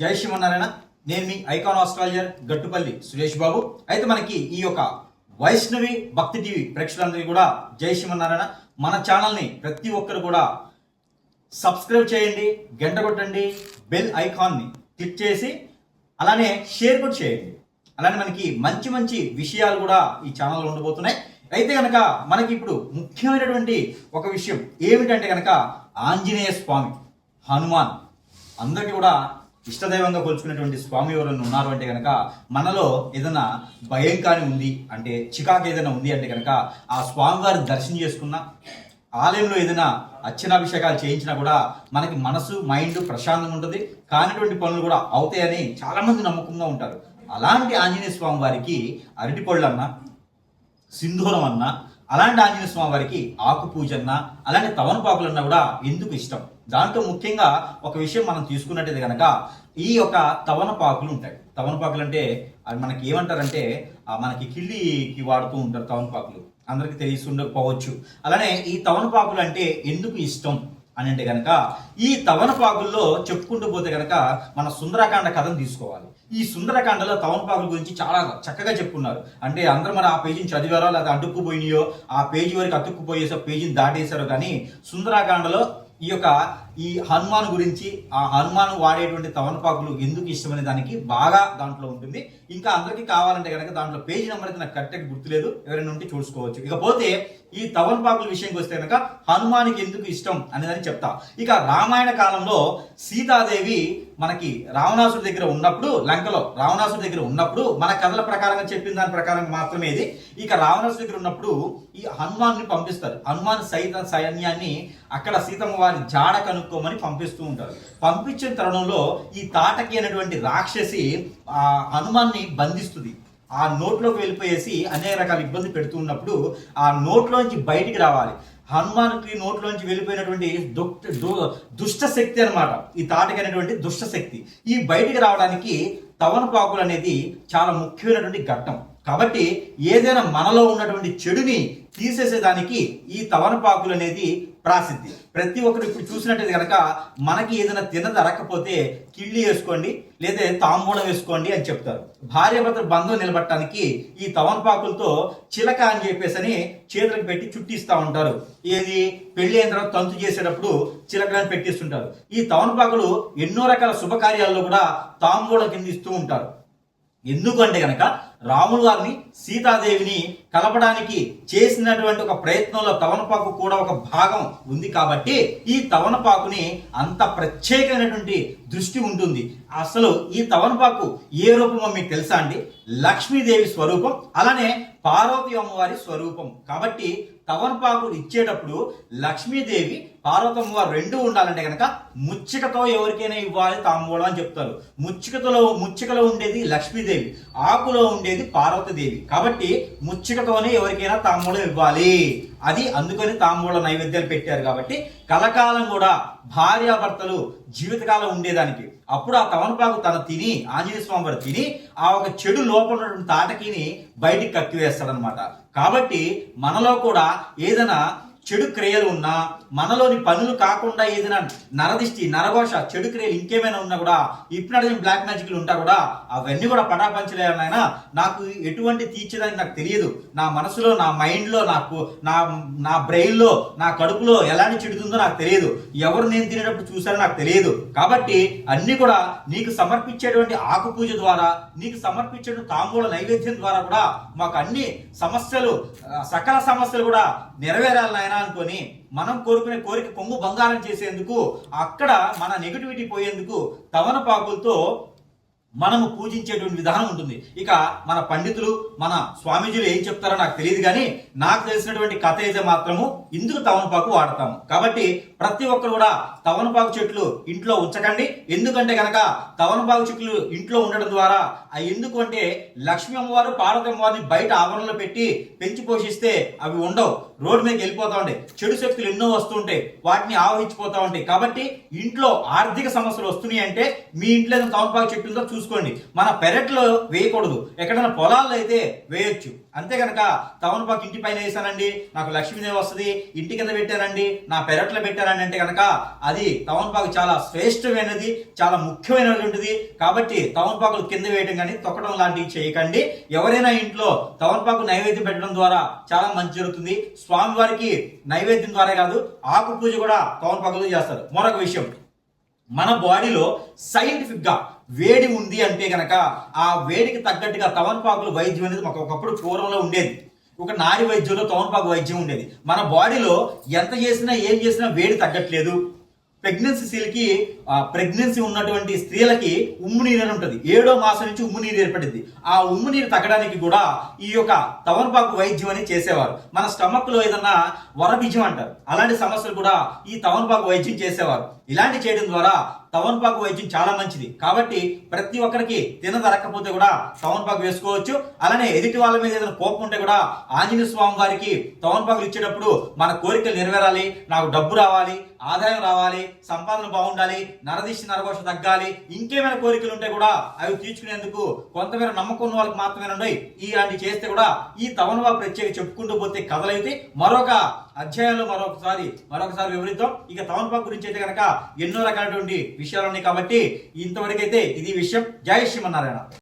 జై నారాయణ నేను మీ ఐకాన్ ఆస్ట్రాలజర్ గట్టుపల్లి సురేష్ బాబు. అయితే మనకి ఈ యొక్క వైష్ణవి భక్తి టీవీ ప్రేక్షకులందరికీ కూడా జై నారాయణ మన ఛానల్ని ప్రతి ఒక్కరు కూడా సబ్స్క్రైబ్ చేయండి గంట కొట్టండి బెల్ ఐకాన్ని క్లిక్ చేసి అలానే షేర్ కూడా చేయండి. అలానే మనకి మంచి మంచి విషయాలు కూడా ఈ ఛానల్లో ఉండబోతున్నాయి. అయితే కనుక మనకి ఇప్పుడు ముఖ్యమైనటువంటి ఒక విషయం ఏమిటంటే కనుక ఆంజనేయ స్వామి హనుమాన్. అందరికీ కూడా ఇష్టదైవంగా కొలుచుకునేటువంటి స్వామి ఎవరైనా ఉన్నారు అంటే కనుక మనలో ఏదైనా భయం కానీ ఉంది అంటే చికాకు ఏదైనా ఉంది అంటే కనుక ఆ స్వామివారిని దర్శనం చేసుకున్నా ఆలయంలో ఏదైనా అర్చనాభిషేకాలు చేయించినా కూడా మనకి మనసు మైండ్ ప్రశాంతంగా ఉంటుంది. కానిటువంటి పనులు కూడా అవుతాయని చాలామంది నమ్మకంగా ఉంటారు. అలాంటి ఆంజనేయ స్వామి వారికి అరటిపళ్ళు అన్న సింధూరం అన్నా అలాంటి ఆంజనేయ స్వామి వారికి ఆకు పూజ అన్న అలాంటి తవనపాకులు అన్నా కూడా ఎందుకు ఇష్టం? దాంట్లో ముఖ్యంగా ఒక విషయం మనం తీసుకున్నట్టయితే కనుక ఈ యొక్క తవనపాకులు ఉంటాయి. తవనపాకులు అంటే అవి మనకి ఏమంటారంటే మనకి కిళ్ళికి వాడుతూ ఉంటారు తవనపాకులు. అందరికి తెలిసి ఉండకపోవచ్చు అలానే ఈ తవనపాకులు అంటే ఎందుకు ఇష్టం అని అంటే కనుక ఈ తవనపాకుల్లో చెప్పుకుంటూ పోతే కనుక మన సుందరకాండ కథను తీసుకోవాలి. ఈ సుందరకాండలో తవనపాకుల గురించి చాలా చక్కగా చెప్పుకున్నారు. అంటే అందరూ మరి ఆ పేజీని చదివారో లేదా అడ్డుక్కుపోయినాయో ఆ పేజీ వరకు అతుక్కుపోయేసో పేజీని దాటేశారో కానీ సుందరకాండలో ఈ యొక్క ఈ హనుమాన్ గురించి ఆ హనుమాన్ వాడేటువంటి తవనపాకులు ఎందుకు ఇష్టమనే దానికి బాగా దాంట్లో ఉంటుంది. ఇంకా అందరికీ కావాలంటే కనుక దాంట్లో పేజీ నెంబర్ అయితే నాకు కరెక్ట్గా గుర్తులేదు. ఎవరైనా ఉంటే చూసుకోవచ్చు. ఇకపోతే ఈ తవన్పాకుల విషయంకి వస్తే కనుక హనుమానికి ఎందుకు ఇష్టం అనేదని చెప్తా. ఇక రామాయణ కాలంలో సీతాదేవి మనకి రావణాసుడి దగ్గర ఉన్నప్పుడు లంకలో రావణాసుడి దగ్గర ఉన్నప్పుడు మన కథల ప్రకారంగా చెప్పిన దాని ప్రకారం మాత్రమే ఇది. ఇక రావణాసుడి దగ్గర ఉన్నప్పుడు ఈ హనుమాన్ని పంపిస్తారు. హనుమాన్ సైత సైన్యాన్ని అక్కడ సీతమ్మ వారి జాడ కనుక్కోమని పంపిస్తూ ఉంటారు. పంపించిన తరుణంలో ఈ తాటకి అనేటువంటి రాక్షసి ఆ హనుమాన్ని బంధిస్తుంది. ఆ నోట్లోకి వెళ్ళిపోయేసి అనేక రకాల ఇబ్బంది పెడుతూ ఉన్నప్పుడు ఆ నోట్లోంచి బయటికి రావాలి. హనుమాన్కి నోట్లోంచి వెళ్ళిపోయినటువంటి దుష్ట దు- దుష్ట శక్తి అనమాట ఈ తాటకి అనేటువంటి దుష్ట శక్తి. ఈ బయటికి రావడానికి తవనపాకులు అనేది చాలా ముఖ్యమైనటువంటి ఘట్టం. కాబట్టి ఏదైనా మనలో ఉన్నటువంటి చెడుని తీసేసేదానికి ఈ తవనపాకులు అనేది ప్రాసిద్ధి. ప్రతి ఒక్కరు ఇప్పుడు చూసినట్టయితే కనుక మనకి ఏదైనా తినదరకపోతే కిళ్ళి వేసుకోండి లేదా తాంబూలం వేసుకోండి అని చెప్తారు. భార్యాభర్తల బంధం నిలబట్టడానికి ఈ తవన్పాకులతో చిలక అని చెప్పేసి అని చేతులకు పెట్టి చుట్టిస్తూ ఉంటారు. ఏది? పెళ్ళి అయిన తర్వాత తంతు చేసేటప్పుడు చిలకలను పెట్టిస్తుంటారు. ఈ తవన్పాకులు ఎన్నో రకాల శుభకార్యాల్లో కూడా తాంబూలం కింద ఇస్తూ ఉంటారు. ఎందుకంటే గనక రాములు గారిని సీతాదేవిని కలపడానికి చేసినటువంటి ఒక ప్రయత్నంలో తవనపాకు కూడా ఒక భాగం ఉంది కాబట్టి ఈ తవనపాకుని అంత ప్రత్యేకమైనటువంటి దృష్టి ఉంటుంది. అసలు ఈ తవనపాకు ఏ రూపమో మీకు తెలుసా అండి? లక్ష్మీదేవి స్వరూపం అలానే పార్వతి అమ్మవారి స్వరూపం. కాబట్టి తవనపాకులు ఇచ్చేటప్పుడు లక్ష్మీదేవి పార్వతమ్మ వారు రెండు ఉండాలంటే కనుక ముచ్చికతో ఎవరికైనా ఇవ్వాలి తాంబూలం అని చెప్తారు. ముచ్చికతలో ముచ్చికలో ఉండేది లక్ష్మీదేవి ఆకులో ఉండేది పార్వతీదేవి. కాబట్టి ముచ్చికతోనే ఎవరికైనా తాంబూలం ఇవ్వాలి. అది అందుకని తాంబూల నైవేద్యాలు పెట్టారు కాబట్టి కలకాలం కూడా భార్యాభర్తలు జీవితకాలం ఉండేదానికి. అప్పుడు ఆ తవనపాకు తన తిని ఆంజనేయ స్వామి వారు తిని ఆ ఒక చెడు లోపల ఉన్నటువంటి తాటకిని బయటికి కక్కివేస్తాడనమాట కాబట్టి మనలో కూడా ఏదైనా చెడు క్రియలు ఉన్నా మనలోని పనులు కాకుండా ఏదైనా నరదిష్టి నరఘోష చెడు క్రియలు ఇంకేమైనా ఉన్నా కూడా ఇప్పుడు బ్లాక్ మ్యాజిక్లు ఉంటా కూడా అవన్నీ కూడా పటాపంచలేనాయన నాకు ఎటువంటి తీర్చేదని నాకు తెలియదు. నా మనసులో నా మైండ్లో నాకు నా నా బ్రెయిన్లో నా కడుపులో ఎలాంటి చెడుతుందో నాకు తెలియదు. ఎవరు నేను తినేటప్పుడు చూసారో నాకు తెలియదు. కాబట్టి అన్నీ కూడా నీకు సమర్పించేటువంటి ఆకు పూజ ద్వారా నీకు సమర్పించేటువంటి తాంబూల నైవేద్యం ద్వారా కూడా మాకు అన్ని సమస్యలు సకల సమస్యలు కూడా నెరవేరాలి నాయనా అనుకొని మనం కోరుకునే కోరిక కొంగు బంగారం చేసేందుకు అక్కడ మన నెగటివిటీ పోయేందుకు తవనపాకులతో మనము పూజించేటువంటి విధానం ఉంటుంది. ఇక మన పండితులు మన స్వామీజీలు ఏం చెప్తారో నాకు తెలియదు కానీ నాకు తెలిసినటువంటి కథ అయితే మాత్రము ఇందుకు తవనపాకు వాడతాము. కాబట్టి ప్రతి ఒక్కరు కూడా తవనపాకు చెట్లు ఇంట్లో ఉంచకండి. ఎందుకంటే కనుక తవనపాకు చెట్లు ఇంట్లో ఉండడం ద్వారా ఆ ఎందుకు అంటే లక్ష్మీ అమ్మవారు పార్వతి అమ్మవారిని బయట ఆవరణలో పెట్టి పెంచి పోషిస్తే అవి ఉండవు. రోడ్డు మీదకి వెళ్ళిపోతా ఉంటాయి. చెడు శక్తులు ఎన్నో వస్తుంటాయి వాటిని ఆవహించిపోతా ఉంటాయి. కాబట్టి ఇంట్లో ఆర్థిక సమస్యలు వస్తున్నాయి అంటే మీ ఇంట్లో తవనపాకు చెట్టు ఉందో చూసి చూసుకోండి. మన పెరట్లో వేయకూడదు. ఎక్కడైనా పొలాల్లో అయితే వేయొచ్చు. అంతే కనుక తమలపాకు ఇంటి పైన వేసానండి నాకు లక్ష్మీదేవి వస్తుంది ఇంటి కింద పెట్టానండి నా పెరట్లో పెట్టానండి అంటే కనుక అది తమలపాకు చాలా శ్రేష్టమైనది చాలా ముఖ్యమైనటువంటిది కాబట్టి తమలపాకులు కింద వేయడం కానీ తొక్కడం లాంటివి చేయకండి. ఎవరైనా ఇంట్లో తమలపాకు నైవేద్యం పెట్టడం ద్వారా చాలా మంచి జరుగుతుంది. స్వామివారికి నైవేద్యం ద్వారా కాదు ఆకు పూజ కూడా తమలపాకులు చేస్తారు. మరొక విషయం. మన బాడీలో సైంటిఫిక్గా వేడి ఉంది అంటే కనుక ఆ వేడికి తగ్గట్టుగా తవన్పాకులు వైద్యం అనేది మాకు ఒకప్పుడు పూర్వంలో ఉండేది. ఒక నారి వైద్యంలో తవన్పాకు వైద్యం ఉండేది. మన బాడీలో ఎంత చేసినా ఏం చేసినా వేడి తగ్గట్లేదు. ప్రెగ్నెన్సీ ప్రెగ్నెన్సీ ఉన్నటువంటి స్త్రీలకి ఉమ్ము నీరు అని ఉంటుంది. ఏడో మాసం నుంచి ఉమ్ము నీరు ఏర్పడింది. ఆ ఉమ్ము నీరు తగ్గడానికి కూడా ఈ యొక్క తవన్పాకు వైద్యం అని చేసేవారు. మన స్టమక్లో ఏదన్నా వరబీజం అంటారు. అలాంటి సమస్యలు కూడా ఈ తవన్పాకు వైద్యం చేసేవారు. ఇలాంటి చేయడం ద్వారా తవన్పాకు వైద్యం చాలా మంచిది. కాబట్టి ప్రతి ఒక్కరికి తినదరక్కపోతే కూడా తవన్పాకు వేసుకోవచ్చు. అలానే ఎదుటి వాళ్ళ మీద ఏదైనా కోపం ఉంటే కూడా ఆంజనేయ స్వామి వారికి తవన్పాకులు ఇచ్చేటప్పుడు మన కోరికలు నెరవేరాలి నాకు డబ్బు రావాలి ఆదాయం రావాలి సంపాదన బాగుండాలి నరదిష్టి నరఘోష తగ్గాలి ఇంకేమైనా కోరికలు ఉంటే కూడా అవి తీర్చుకునేందుకు కొంతమేర నమ్మకం ఉన్న వాళ్ళకి మాత్రమే ఉన్నాయి ఇలాంటి చేస్తే కూడా ఈ తవన్పాకు ప్రత్యేక చెప్పుకుంటూ పోతే కథలైతే మరొక అధ్యాయంలో మరొకసారి మరొకసారి వివరిద్దాం. ఇక తవన్పాకు గురించి అయితే కనుక ఎన్నో రకాలటువంటి విషయాలు ఉన్నాయి కాబట్టి ఇంతవరకు అయితే ఇది విషయం. జై శ్రీమన్నారాయణ.